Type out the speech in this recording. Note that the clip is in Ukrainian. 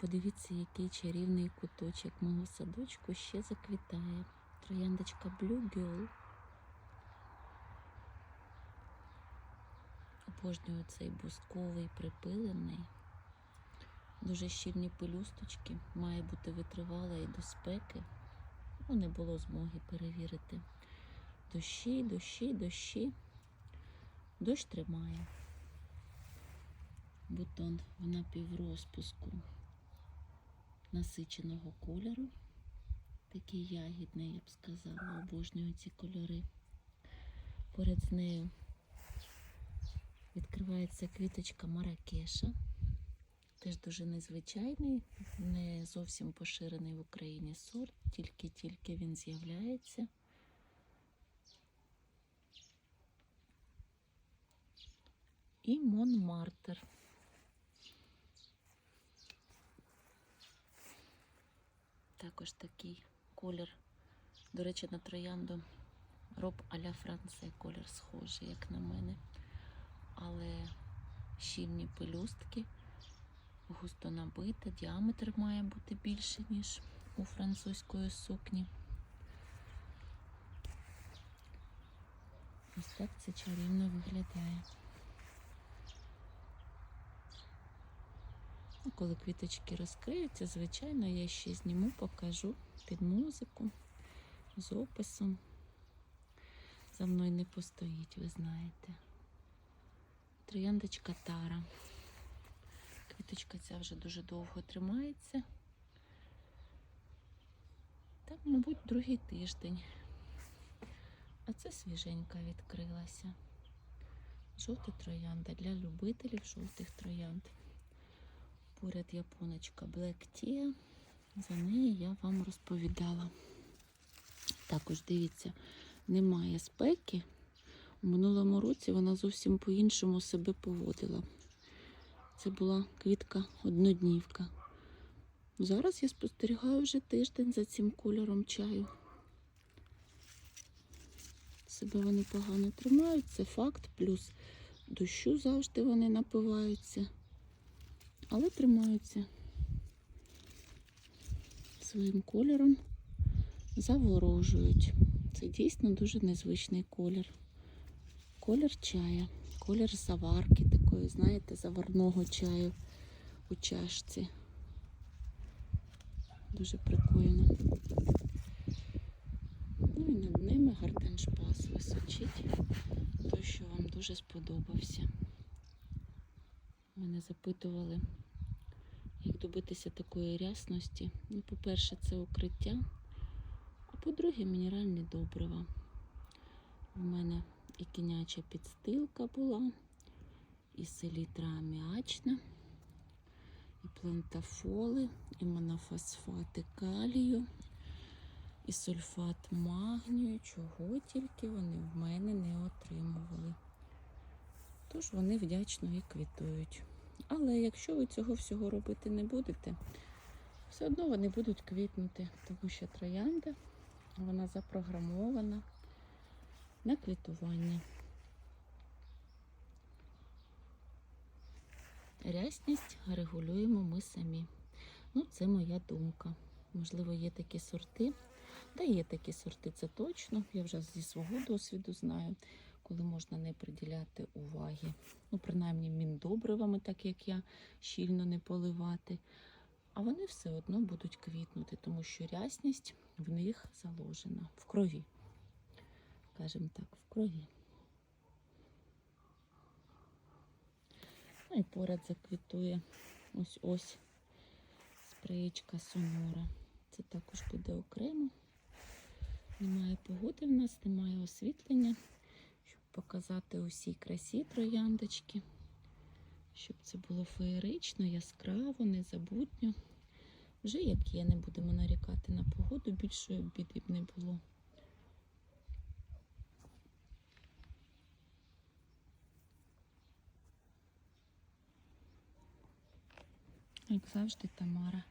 Подивіться, який чарівний куточок мого садочку ще заквітає. Трояндочка Blue Girl. Обожнюю цей бусковий припилений. Дуже щільні пелюсточки. Має бути витривала і до спеки. Ну, не було змоги перевірити. Дощі, дощі, дощі. Дощ тримає. Бутон в напіврозпуску насиченого кольору. Такий ягідний, я б сказала, обожнюю ці кольори. Поряд з нею відкривається квіточка Маракеша. Теж дуже незвичайний, не зовсім поширений в Україні сорт, тільки-тільки він з'являється. І Монмартер. Також такий колір. До речі, на троянду роб а-ля Франце колір схожий, як на мене. Але щільні пелюстки, густо набита, діаметр має бути більше, ніж у французької сукні. Ось так це чарівно виглядає. Коли квіточки розкриються, звичайно, я ще зніму, покажу під музику з описом. За мною не постоїть, ви знаєте. Трояндочка Тара. Квіточка ця вже дуже довго тримається. Так, мабуть, другий тиждень. А це свіженька відкрилася. Жовта троянда для любителів жовтих троянд. Поряд японочка Black Tea. За неї я вам розповідала. Також дивіться, немає спеки. У минулому році вона зовсім по-іншому себе поводила. Це була квітка одноднівка. Зараз я спостерігаю вже тиждень за цим кольором чаю. Себе вони погано тримають, це факт, плюс дощу завжди вони напиваються але тримаються своїм кольором, заворожують. Це дійсно дуже незвичний колір. Колір чая, колір заварки такої, знаєте, заварного чаю у чашці. Дуже прикольно. Ну і над ними гарденшпас височить, той, що вам дуже сподобався. Мене запитували, як добитися такої рясності. Ну, по-перше, це укриття, а по-друге, мінеральні добрива. У мене і кіняча підстилка була, і селітра аміачна, і плентафоли, і монофосфати калію, і сульфат магнію, чого тільки вони в мене не отримували. Тож вони вдячно і квітують. Але якщо ви цього всього робити не будете, все одно вони будуть квітнути, тому що троянда вона запрограмована на квітування. Рясність регулюємо ми самі. Ну, це моя думка. Можливо, є такі сорти. Та є такі сорти, це точно. Я вже зі свого досвіду знаю коли можна не приділяти уваги. Ну, принаймні, міндобривами, так як я щільно не поливати. А вони все одно будуть квітнути, тому що рясність в них заложена в крові. Скажімо так, в крові. Ну і поряд заквітує ось ось спреєчка сонора. Це також буде окремо. Немає погоди в нас, немає освітлення показати усій красі трояндочки, щоб це було феєрично, яскраво, незабутньо. Вже як є, не будемо нарікати на погоду, більшої біди б не було. Як завжди, Тамара